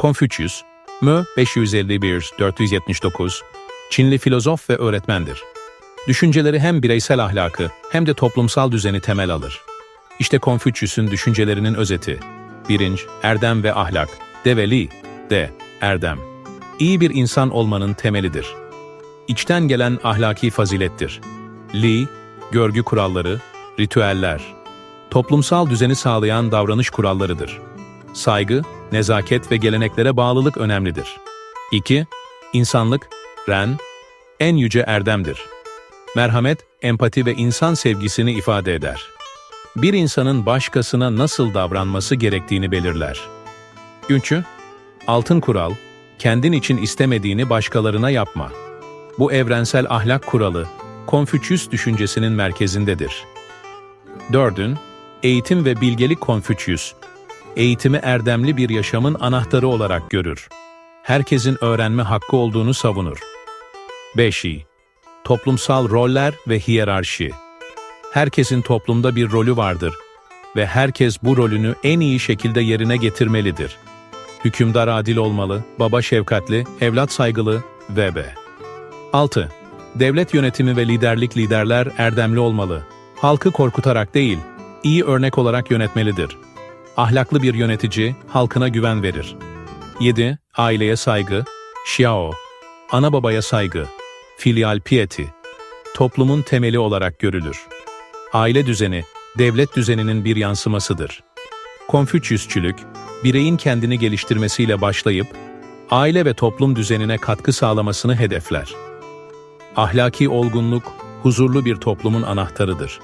Konfüçyüs, Mö 551-479, Çinli filozof ve öğretmendir. Düşünceleri hem bireysel ahlakı hem de toplumsal düzeni temel alır. İşte Konfüçyüs'ün düşüncelerinin özeti. Birinci, erdem ve ahlak. De ve li, de, erdem. İyi bir insan olmanın temelidir. İçten gelen ahlaki fazilettir. Li, görgü kuralları, ritüeller. Toplumsal düzeni sağlayan davranış kurallarıdır. Saygı, nezaket ve geleneklere bağlılık önemlidir. 2. İnsanlık, ren, en yüce erdemdir. Merhamet, empati ve insan sevgisini ifade eder. Bir insanın başkasına nasıl davranması gerektiğini belirler. 3. Altın kural, kendin için istemediğini başkalarına yapma. Bu evrensel ahlak kuralı, Konfüçyüs düşüncesinin merkezindedir. 4. Eğitim ve bilgelik Konfüçyüs, eğitimi erdemli bir yaşamın anahtarı olarak görür. Herkesin öğrenme hakkı olduğunu savunur. 5. Toplumsal roller ve hiyerarşi. Herkesin toplumda bir rolü vardır ve herkes bu rolünü en iyi şekilde yerine getirmelidir. Hükümdar adil olmalı, baba şefkatli, evlat saygılı ve b. 6. Devlet yönetimi ve liderlik liderler erdemli olmalı. Halkı korkutarak değil, iyi örnek olarak yönetmelidir. Ahlaklı bir yönetici halkına güven verir. 7. Aileye saygı, Xiao, ana babaya saygı, filial piety, toplumun temeli olarak görülür. Aile düzeni, devlet düzeninin bir yansımasıdır. Konfüçyüsçülük, bireyin kendini geliştirmesiyle başlayıp, aile ve toplum düzenine katkı sağlamasını hedefler. Ahlaki olgunluk, huzurlu bir toplumun anahtarıdır.